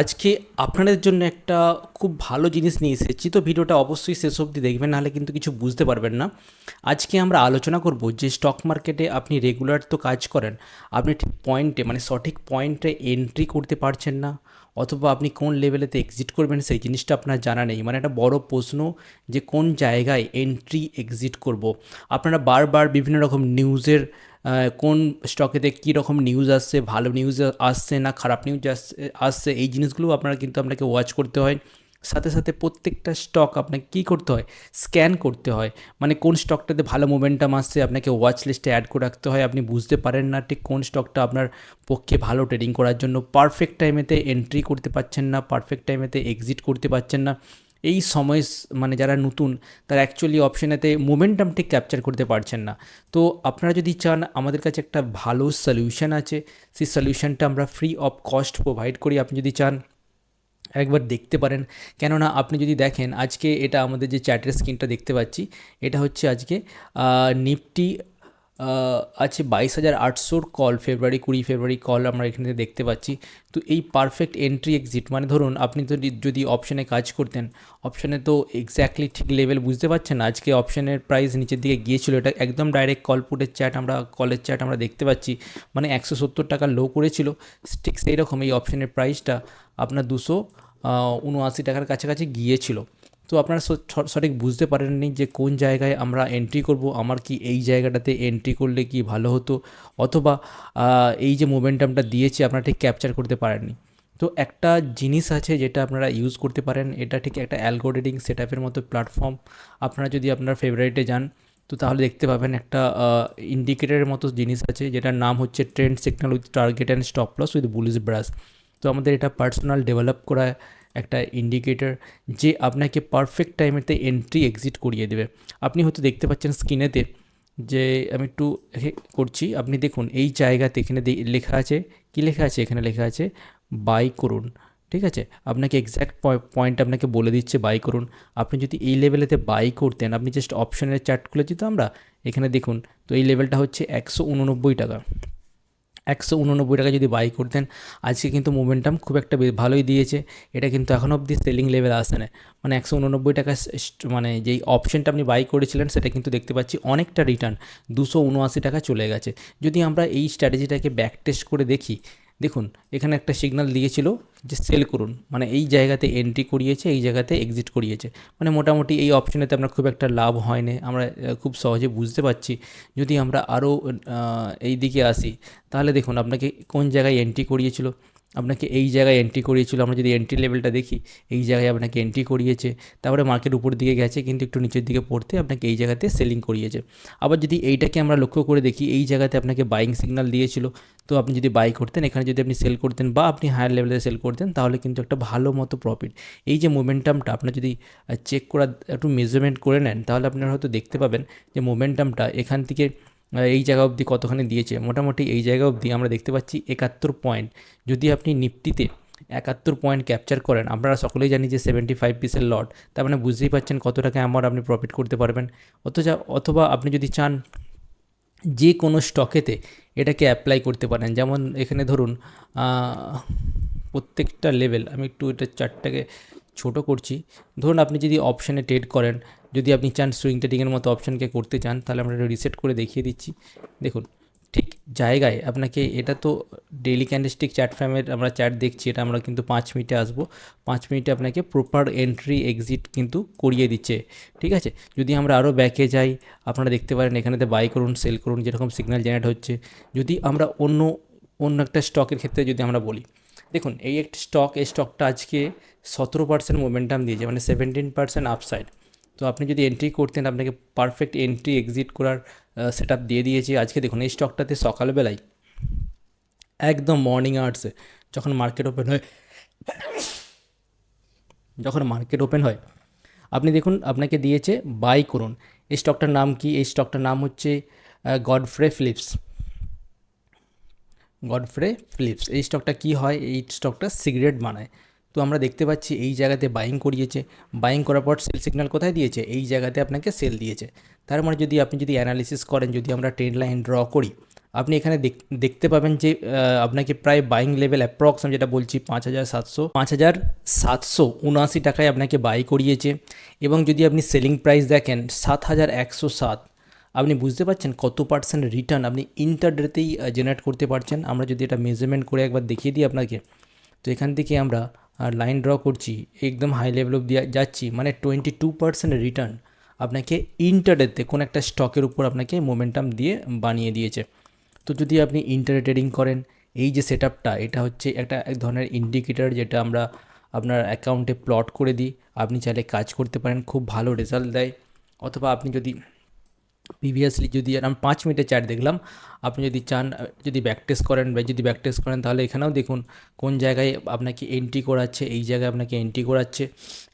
আজকে আপনাদের জন্য একটা খুব ভালো জিনিস নিয়ে এসেছি। তো ভিডিওটা অবশ্যই শেষ অবধি দেখবেন, নাহলে কিন্তু কিছু বুঝতে পারবেন না। আজকে আমরা আলোচনা করব যে স্টক মার্কেটে আপনি রেগুলার তো কাজ করেন, আপনি ঠিক পয়েন্টে মানে সঠিক পয়েন্টে এন্ট্রি করতে পারছেন না অথবা আপনি কোন লেভেলেতে এক্সিট করবেন সেই জিনিসটা আপনার জানা নেই। মানে একটা বড় প্রশ্ন যে কোন জায়গায় এন্ট্রি এক্সিট করব। আপনারা বারবার বিভিন্ন রকম নিউজের কোন স্টকেতে কী রকম নিউজ আসছে, ভালো নিউজ আসছে না খারাপ নিউজ আসছে আসছে, এই জিনিসগুলো আপনারা কিন্তু আপনাকে ওয়াচ করতে হয়। সাথে সাথে প্রত্যেকটা স্টক আপনাকে কী করতে হয়? স্ক্যান করতে হয়। মানে কোন স্টকটাতে ভালো মোমেন্টাম আসছে, আপনাকে ওয়াচ লিস্টে অ্যাড করে রাখতে হয়। আপনি বুঝতে পারেন না ঠিক কোন স্টকটা আপনার পক্ষে ভালো ট্রেডিং করার জন্য পারফেক্ট টাইমেতে এন্ট্রি করতে পারছেন না পারফেক্ট টাইমেতে এক্সিট করতে পারছেন না। এই সময় মানে যারা নতুন, তারা অ্যাকচুয়ালি অপশানেতে মোমেন্টাম ঠিক ক্যাপচার করতে পারছেন না। তো আপনারা যদি চান, আমাদের কাছে একটা ভালো সলিউশন আছে। সেই সলিউশনটা আমরা ফ্রি অফ কস্ট প্রোভাইড করি। আপনি যদি চান একবার দেখতে পারেন। কেননা আপনি যদি দেখেন, আজকে এটা আমাদের যে চ্যাটের স্ক্রিনটা দেখতে পাচ্ছি, এটা হচ্ছে আজকে নিফটি আছে বাইশ হাজার আটশোর কল ফেব্রুয়ারি কুড়ি, ফেব্রুয়ারি কল আমরা এখানে দেখতে পাচ্ছি। তো এই পারফেক্ট এন্ট্রি এক্সিট মানে ধরুন আপনি তো যদি- অপশানে কাজ করতেন অপশানে তো এক্স্যাক্টলি ঠিক লেভেল বুঝতে পারছেন আজকে অপশানের প্রাইস নিচের দিকে গিয়েছিল, এটা একদম ডাইরেক্ট কল পুটের চ্যাট আমরা কলের চ্যাট আমরা দেখতে পাচ্ছি। মানে একশো সত্তর টাকা লো করেছিল। ঠিক সেই রকম এই অপশানের প্রাইসটা আপনার দুশো উনআশি টাকার কাছাকাছি গিয়েছিল। তো আপনারা সঠিক বুঝতে পারেননি যে কোন জায়গায় আমরা এন্ট্রি করব, আমার কি এই জায়গাটাতে এন্ট্রি করলে কি ভালো হতো, অথবা এই যে মোমেন্টামটা দিয়েছে, আপনারা ঠিক ক্যাপচার করতে পারেননি। তো একটা জিনিস আছে যেটা আপনারা ইউজ করতে পারেন, এটা ঠিক একটা অ্যালগোরেটিং সেট আপের মতো প্ল্যাটফর্ম আপনারা যদি আপনার ফেভারিটে যান, তো তাহলে দেখতে পাবেন একটা ইন্ডিকেটারের মতো জিনিস আছে, যেটার নাম হচ্ছে trend signal with target and stop loss with bullish brush তো আমাদের এটা পার্সোনাল ডেভেলপ করা একটা ইন্ডিকেটর যে আপনাকে পারফেক্ট টাইমেতে এন্ট্রি এক্সিট করিয়ে দেবে। আপনি হয়তো দেখতে পাচ্ছেন স্ক্রিনেতে যে আমি একটু করছি, আপনি দেখুন এই জায়গাতে এখানে লেখা আছে, কি লেখা আছে? এখানে লেখা আছে বাই করুন, ঠিক আছে? আপনাকে এক্স্যাক্ট পয়েন্ট আপনাকে বলে দিচ্ছে বাই করুন। আপনি যদি এই লেভেলেতে বাই করতেন, আপনি জাস্ট অপশনের চার্ট খুলেছি তো আমরা, এখানে দেখুন, তো এই লেভেলটা হচ্ছে একশো উননব্বই টাকা। একশো উননব্বই টাকা যদি বাই করতেন আজকে কিন্তু মোমেন্টাম খুব একটা ভালোই দিয়েছে। এটা কিন্তু এখন অবধি সেলিং লেভেল আসে না মানে একশো উননব্বই টাকা মানে যেই অপশনটা আপনি বাই করেছিলেন, সেটা কিন্তু দেখতে পাচ্ছি অনেকটা রিটার্ন দুশো উনআশি টাকা চলে গেছে। যদি আমরা এই স্ট্র্যাটেজিটাকে ব্যাক টেস্ট করে দেখি দেখুন, এখানে একটা সিগনাল দিয়েছিল যে সেল করুন। মানে এই জায়গাতে এন্ট্রি করিয়েছে, এই জায়গাতে এক্সিট করিয়েছে। মানে মোটামুটি এই অপশনেতে আপনার খুব একটা লাভ হয় হয়নি। আমরা খুব সহজে বুঝতে পারছি। যদি আমরা আরও এই দিকে আসি, তাহলে দেখুন, আপনাকে কোন জায়গায় এন্ট্রি করিয়েছিল? আপনাকে এই জায়গায় এন্ট্রি করিয়েছিল, আমরা যদি এন্ট্রি লেভেলটা দেখি, এই জায়গায় আপনাকে এন্ট্রি করিয়েছে, তারপরে মার্কেট উপর দিকে গেছে, কিন্তু একটু নিচের দিকে পড়তে আপনাকে এই জায়গাতে সেলিং করিয়েছে। আবার যদি এইটাকে আমরা লক্ষ্য করে দেখি, এই জায়গাতে আপনাকে বাইং সিগন্যাল দিয়েছিল, তো আপনি যদি বাই করতেন, এখানে যদি আপনি সেল করতেন বা আপনি হায়ার লেভেলে সেল করতেন, তাহলে কিন্তু একটা ভালো মতো প্রফিট এই যে মোমেন্টামটা আপনার যদি চেক করা একটু মেজারমেন্ট করে নেন, তাহলে আপনারা হয়তো দেখতে পাবেন যে মোমেন্টামটা এখান থেকে এই জায়গা অবধি কতখানি দিয়েছে? মোটামুটি এই জায়গা অবধি আমরা দেখতে পাচ্ছি একাত্তর পয়েন্ট যদি আপনি নিফটিতে একাত্তর পয়েন্ট ক্যাপচার করেন আপনারা সকলেই জানি যে সেভেন্টি ফাইভ পিসের লট তার মানে বুঝতেই পারছেন কত টাকা অ্যামাউন্ট আপনি প্রফিট করতে পারবেন। অথচ, অথবা আপনি যদি চান যে কোনো স্টকেতে এটাকে অ্যাপ্লাই করতে পারেন, যেমন এখানে ধরুন প্রত্যেকটা লেভেল আমি একটু এটা চারটাকে ছোট করছি। ধরুন আপনি যদি অপশানে ট্রেড করেন, যদি আপনি চান সুইং ট্রেডিংয়ের মতো অপশানকে করতে চান, তাহলে আমরা রিসেট করে দেখিয়ে দিচ্ছি। দেখুন, ঠিক জায়গায় আপনাকে এটা তো ডেইলি ক্যান্ডেলস্টিক চ্যাট ফ্যামের আমরা চ্যাট দেখছি, এটা আমরা কিন্তু পাঁচ মিনিটে আসব। পাঁচ মিনিটে আপনাকে প্রপার এন্ট্রি এক্সিট কিন্তু করিয়ে দিচ্ছে। ঠিক আছে? যদি আমরা আরও ব্যাকে যাই, আপনারা দেখতে পারেন এখানেতে বাই করুন সেল করুন, যেরকম সিগন্যাল জেনারেট হচ্ছে। যদি আমরা অন্য অন্য একটা স্টকের ক্ষেত্রে যদি আমরা বলি দেখুন, এই একটি স্টক এই স্টকটা আজকে সতেরো পার্সেন্ট মোমেন্টাম দিয়েছে মানে সেভেন্টিন পার্সেন্ট আপসাইড তো আপনি যদি এন্ট্রি করতেন, আপনাকে পারফেক্ট এন্ট্রি এক্সিট করার সেট দিয়ে দিয়েছে। আজকে দেখুন, এই স্টকটাতে সকালবেলায়, একদম মর্নিং আওয়ার্সে যখন মার্কেট ওপেন হয়, যখন মার্কেট ওপেন হয়, আপনি দেখুন, আপনাকে দিয়েছে বাই করুন। এই স্টকটার নাম কি? এই স্টকটার নাম হচ্ছে গডফ্রে ফিলিপস গডফ্রে ফিলিপস এই স্টকটা কি হয়? এই স্টকটা সিগারেট বানায়। তো আমরা দেখতে পাচ্ছি এই জায়গাতে বাইং করিয়েছে। বাইং করার পর সেল সিগন্যাল কোথায় দিয়েছে? এই জায়গাতে আপনাকে সেল দিয়েছে। তার মানে যদি আপনি যদি অ্যানালিসিস করেন, যদি আমরা ট্রেন্ড লাইন ড্র করি, আপনি এখানে দেখতে পাবেন যে আপনাকে প্রায় বাইং লেভেল অ্যাপ্রক্স আমি যেটা বলছি পাঁচ হাজার সাতশো, পাঁচ হাজার সাতশো উনআশি টাকায় আপনাকে বাই করিয়েছে। এবং যদি আপনি সেলিং প্রাইস দেখেন, সাত হাজার একশো সাত। আপনি বুঝতে পারছেন কত পার্সেন্ট রিটার্ন আপনি ইন্টারডেতেই জেনারেট করতে পারছেন? আমরা যদি এটা মেজারমেন্ট করে একবার দেখিয়ে দিই আপনাকে। তো এখান থেকে আমরা লাইন ড্র করছি, একদম হাই লেভেল অব্দি যাচ্ছি মানে টোয়েন্টি টু পার্সেন্ট রিটার্ন আপনাকে ইন্টারডেতে কোনো একটা স্টকের উপর আপনাকে মোমেন্টাম দিয়ে বানিয়ে দিয়েছে। তো যদি আপনি ইন্টার ট্রেডিং করেন, এই যে সেট আপটা এটা হচ্ছে একটা এক ধরনের ইন্ডিকেটার যেটা আমরা আপনার অ্যাকাউন্টে প্লট করে দিই। আপনি চাইলে কাজ করতে পারেন, খুব ভালো রেজাল্ট দেয়। অথবা আপনি যদি প্রিভিয়াসলি যদি আমি পাঁচ মিনিটের চ্যাট দেখলাম, আপনি যদি চান যদি ব্যাক টেস্ট করেন বা যদি ব্যাক টেস্ট করেন, তাহলে এখানেও দেখুন কোন জায়গায় আপনাকে এন্ট্রি করাচ্ছে, এই জায়গায় আপনাকে এন্ট্রি করাচ্ছে,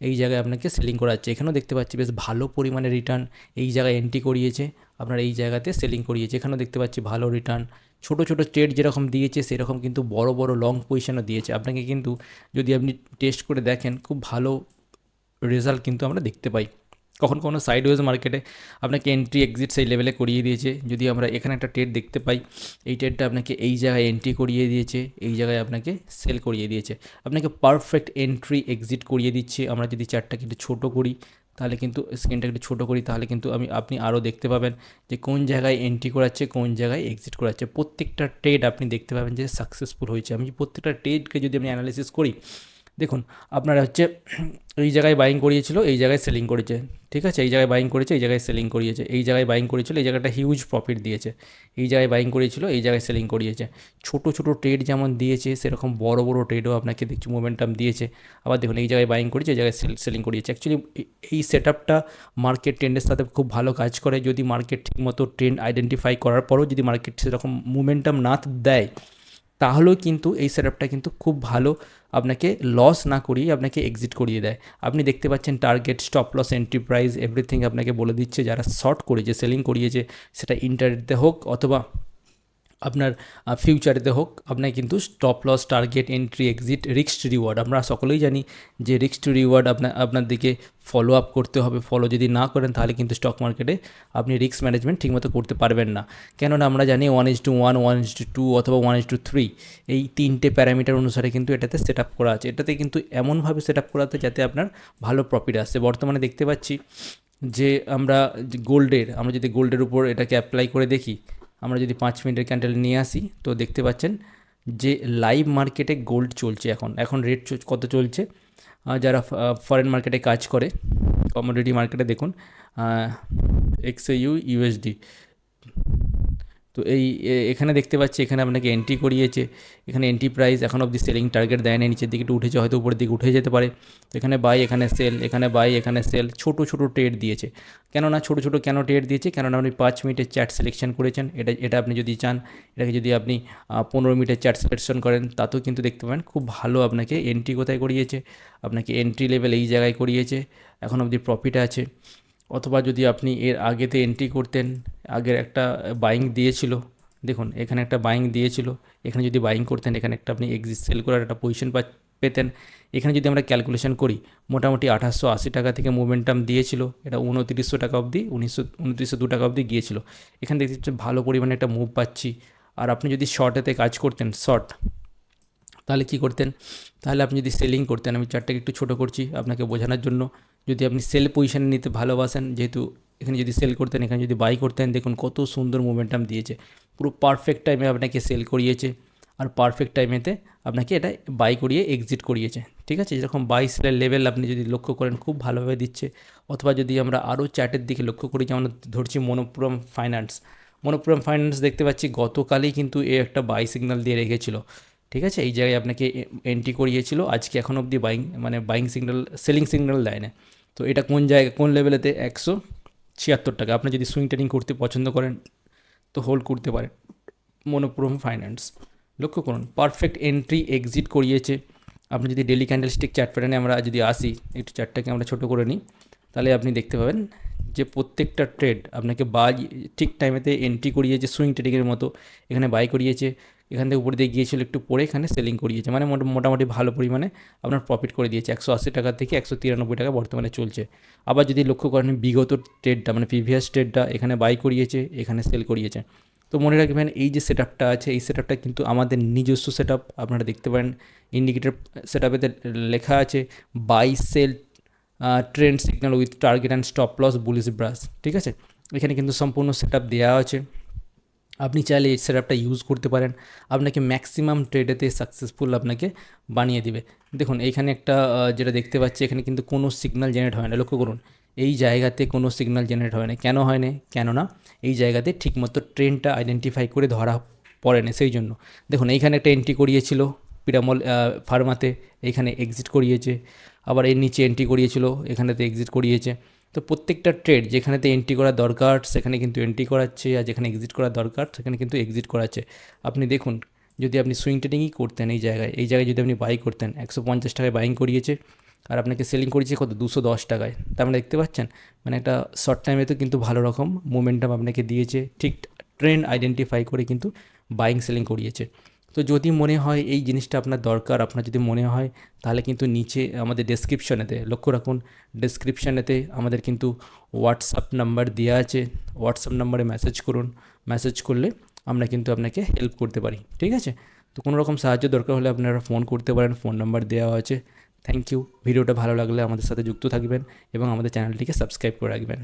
এই জায়গায় আপনাকে সেলিং করাচ্ছে। এখানেও দেখতে পাচ্ছি বেশ ভালো পরিমাণে রিটার্ন এই জায়গায় এন্ট্রি করিয়েছে, আপনার এই জায়গাতে সেলিং করিয়েছে। এখানেও দেখতে পাচ্ছি ভালো রিটার্ন ছোট ছোট ট্রেড যেরকম দিয়েছে, সেরকম কিন্তু বড় বড় লং পজিশনও দিয়েছে। আপনাকে কিন্তু যদি আপনি টেস্ট করে দেখেন, খুব ভালো রেজাল্ট কিন্তু আমরা দেখতে পাই। কখন কোনো সাইডওয়েজ মার্কেটে আপনাকে এন্ট্রি এক্সিট সেই লেভেলে করিয়ে দিয়েছে। যদি আমরা এখানে একটা ট্রেড দেখতে পাই, এই ট্রেডটা আপনাকে এই জায়গায় এন্ট্রি করিয়ে দিয়েছে, এই জায়গায় আপনাকে সেল করিয়ে দিয়েছে। আপনাকে পারফেক্ট এন্ট্রি এক্সিট করিয়ে দিচ্ছে। আমরা যদি চারটাকে একটু ছোটো করি, তাহলে কিন্তু স্ক্রিনটা একটু ছোটো করি, তাহলে কিন্তু আমি, আপনি আরও দেখতে পাবেন যে কোন জায়গায় এন্ট্রি করাচ্ছে, কোন জায়গায় এক্সিট করাচ্ছে। প্রত্যেকটা ট্রেড আপনি দেখতে পাবেন যে সাকসেসফুল হয়েছে। আমি প্রত্যেকটা ট্রেডকে যদি আমি অ্যানালিসিস করি দেখুন, আপনারা হচ্ছে এই জায়গায় বাইং করিয়েছিল, এই জায়গায় সেলিং করেছে, ঠিক আছে? এই জায়গায় বাইং করেছে, এই জায়গায় সেলিং করিয়েছে, এই জায়গায় বাইং করেছিল, এই জায়গাটা হিউজ প্রফিট দিয়েছে, এই জায়গায় বাইং করিয়েছিল এই জায়গায় সেলিং করিয়েছে। ছোট ছোট ট্রেড যেমন দিয়েছে, সেরকম বড় বড় ট্রেডও আপনাকে দেখছি মোমেন্টাম দিয়েছে। আবার দেখুন, এই জায়গায় বাইং করেছে, এই জায়গায় সেলিং করিয়েছে। অ্যাকচুয়ালি এই সেট আপটা মার্কেট ট্রেন্ডের সাথে খুব ভালো কাজ করে। যদি মার্কেট ঠিকমতো ট্রেন্ড আইডেন্টিফাই করার পরও যদি মার্কেট সেরকম মোমেন্টাম না দেয় তাহলেও কিন্তু এই সেটআপটা কিন্তু খুব ভালো আপনাকে লস না করিয়ে আপনাকে এক্সিট করিয়ে দেয়। আপনি দেখতে পাচ্ছেন target stop loss enterprise everything আপনাকে বলে দিচ্ছে। যারা শর্ট করেছে সেলিং করিয়েছে, সেটা ইন্টারনেটে হোক অথবা আপনার ফিউচারেতে হোক, আপনার কিন্তু stop loss target entry exit রিক্স রিওয়ার্ড আমরা সকলেই জানি যে রিক্স টু রিওয়ার্ড আপনার আপনার দিকে ফলো আপ করতে হবে। ফলো যদি না করেন, তাহলে কিন্তু স্টক মার্কেটে আপনি রিস্ক ম্যানেজমেন্ট ঠিকমতো করতে পারবেন না। কেননা আমরা জানি one is two one one is two two অথবা ওয়ান ইস টু থ্রি এই তিনটে প্যারামিটার অনুসারে কিন্তু এটাতে সেট আপ করা আছে। এটাতে কিন্তু এমনভাবে সেট আপ করাতে যাতে আপনার ভালো প্রফিট আসে। বর্তমানে দেখতে পাচ্ছি যে আমরা গোল্ডের আমরা যদি গোল্ডের উপর এটাকে অ্যাপ্লাই করে দেখি আমরা যদি পাঁচ মিনিটের ক্যান্ডেল নিয়ে আসি, তো দেখতে পাচ্ছেন যে লাইভ মার্কেটে গোল্ড চলছে এখন। এখন রেট কত চলছে? যারা ফরেন মার্কেটে কাজ করে কমোডিটি মার্কেটে দেখুন এক্সএইউ ইউএসডি তো এই এখানে দেখতে পাচ্ছি এখানে আপনাকে এন্ট্রি করিয়েছে। এখানে এন্ট্রি প্রাইস এখন অবধি সেলিং টার্গেট দেয় না নিচের দিকে একটু উঠেছে, হয়তো উপরের দিকে উঠে যেতে পারে। তো এখানে বাই এখানে সেল এখানে বাই এখানে সেল ছোট ছোট ট্রেড দিয়েছে। কেননা ছোট ছোট কেন ট্রেড দিয়েছে? কেননা আপনি পাঁচ মিনিটের চ্যাট সিলেকশন করেছেন। এটা এটা আপনি যদি চান, এটাকে যদি আপনি পনেরো মিনিটের চ্যাট সিলেকশন করেন, তাতেও কিন্তু দেখতে পাবেন খুব ভালো আপনাকে এন্ট্রি কোথায় করিয়েছে। আপনাকে এন্ট্রি লেভেল এই জায়গায় করিয়েছে। এখন অবধি প্রফিট আছে। অথবা যদি আপনি এর আগেতে এন্ট্রি করতেন, আগের একটা বাইং দিয়েছিল, দেখুন এখানে একটা বাইং দিয়েছিল, এখানে যদি বাইং করতেন, এখানে একটা আপনি এক্সিট সেল করার একটা পজিশন পেতেন। এখানে যদি আমরা ক্যালকুলেশন করি, মোটামুটি আঠাশশো আশি টাকা থেকে মোমেন্টাম দিয়েছিল, এটা উনতিরিশশো টাকা অবধি, উনিশশো উনত্রিশশো দু টাকা অবধি গিয়েছিল। এখানে দেখতে ভালো পরিমাণে একটা মুভ পাচ্ছি। আর আপনি যদি শর্টেতে কাজ করতেন শর্ট তাহলে কি করতেন? তাহলে আপনি যদি সেলিং করতেন, আমি চারটাকে একটু ছোটো করছি আপনাকে বোঝানোর জন্য। যদি আপনি সেল পজিশানে নিতে ভালোবাসেন, যেহেতু এখানে যদি সেল করতেন, এখানে যদি বাই করতেন, দেখুন কত সুন্দর মোমেন্টাম দিয়েছে। পুরো পারফেক্ট টাইমে আপনাকে সেল করিয়েছে আর পারফেক্ট টাইমেতে আপনাকে এটা বাই করিয়ে এক্সিট করিয়েছে। ঠিক আছে? যেরকম বাই সেলের লেভেল আপনি যদি লক্ষ্য করেন, খুব ভালোভাবে দিচ্ছে। অথবা যদি আমরা আরও চ্যাটের দিকে লক্ষ্য করি, যেমন ধরছি মনোপুরম ফাইন্যান্স মনোপুরম ফাইন্যান্স দেখতে পাচ্ছি, গতকালই কিন্তু এ একটা বাই সিগন্যাল দিয়ে রেখেছিল। ঠিক আছে? এই জায়গায় আপনাকে এন্ট্রি করিয়েছিল। আজকে এখন অবধি বাইং মানে বাইং সিগন্যাল সেলিং সিগন্যাল দেয় না তো এটা কোন জায়গায় কোন লেভেলেতে একশো ছিয়াত্তর টাকা। আপনি যদি সুইং ট্রেডিং করতে পছন্দ করেন, তো হোল্ড করতে পারেন। মনোপ্রম ফাইন্যান্স লক্ষ্য করুন পারফেক্ট এন্ট্রি এক্সিট করিয়েছে। আপনি যদি ডেলি ক্যান্ডেল স্টিক চার্ট প্যাটার্নে আমরা যদি আসি একটু চার্টটাকে আমরা ছোটো করে নিই, তাহলে আপনি দেখতে পাবেন যে প্রত্যেকটা ট্রেড আপনাকে বাই ঠিক টাইমেতে এন্ট্রি করিয়েছে সুইং ট্রেডিংয়ের মতো। এখানে বাই করিয়েছে। এখান থেকে উপরে দিয়ে গিয়েছিল, একটু পরে এখানে সেলিং করিয়েছে। মানে মোটা- মোটামুটি ভালো পরিমাণে আপনার প্রফিট করে দিয়েছে। একশো আশি টাকা থেকে একশো তিরানব্বই টাকা বর্তমানে চলছে। আবার যদি লক্ষ্য করেন, বিগত ট্রেডটা মানে প্রিভিয়াস ট্রেডটা এখানে বাই করিয়েছে, এখানে সেল করিয়েছে। তো মনে রাখবেন, এই যে সেট আপটা আছে, এই সেট আপটা কিন্তু আমাদের নিজস্ব সেট আপ আপনারা দেখতে পারেন ইন্ডিকেটার সেট আপেতে লেখা আছে buy sell trend signal with target and stop loss bullish brush ঠিক আছে? এখানে কিন্তু সম্পূর্ণ সেট আপ দেওয়া আছে। আপনি চাইলে এই সেটআপটা ইউজ করতে পারেন। আপনাকে ম্যাক্সিমাম ট্রেডেতে সাকসেসফুল আপনাকে বানিয়ে দিবে। দেখুন, এইখানে একটা যেটা দেখতে পাচ্ছি, এখানে কিন্তু কোনো সিগন্যাল জেনারেট হয় না। লক্ষ্য করুন, এই জায়গাতে কোনো সিগন্যাল জেনারেট হয় না। কেন হয় না? কেননা এই জায়গাতে ঠিকমতো ট্রেনটা আইডেন্টিফাই করে ধরা পড়ে না, সেই জন্য। দেখুন, এইখানে একটা এন্ট্রি করিয়েছিল পিরামল ফার্মাতে, এইখানে এক্সিট করিয়েছে। আবার এর নিচে এন্ট্রি করিয়েছিল, এখানেতে এক্সিট করিয়েছে। তো প্রত্যেকটা ট্রেড যেখানেতে এন্ট্রি করা দরকার, সেখানে কিন্তু এন্ট্রি করাচ্ছে আর যেখানে এক্সিট করা দরকার, সেখানে কিন্তু এক্সিট করাচ্ছে। আপনি দেখুন, যদি আপনি সুইং ট্রেডিংই করতেন এই জায়গায় এই জায়গায় যদি আপনি বাই করতেন, একশো পঞ্চাশ টাকায় বাইং করিয়েছে আর আপনাকে সেলিং করিয়েছে কত? দুশো দশ টাকায়। তার মানে দেখতে পাচ্ছেন মানে একটা শর্ট টাইমে তো কিন্তু ভালো রকম মোমেন্টাম আপনাকে দিয়েছে। ঠিক ট্রেন্ড আইডেন্টিফাই করে কিন্তু বাইং সেলিং করিয়েছে। তো যদি মনে হয় এই জিনিসটা আপনার দরকার, আপনার যদি মনে হয়, তাহলে কিন্তু নিচে আমাদের ডেসক্রিপশনেতে লক্ষ্য রাখুন ডেসক্রিপশনেতে আমাদের কিন্তু হোয়াটসঅ্যাপ নাম্বার দেওয়া আছে। হোয়াটসঅ্যাপ নাম্বারে মেসেজ করুন। মেসেজ করলে আমরা কিন্তু আপনাকে হেল্প করতে পারি। ঠিক আছে? তো কোনো রকম সাহায্য দরকার হলে আপনারা ফোন করতে পারেন ফোন নাম্বার দেওয়া আছে থ্যাংক ইউ ভিডিওটা ভালো লাগলে আমাদের সাথে যুক্ত থাকবেন এবং আমাদের চ্যানেলটিকে সাবস্ক্রাইব করে রাখবেন।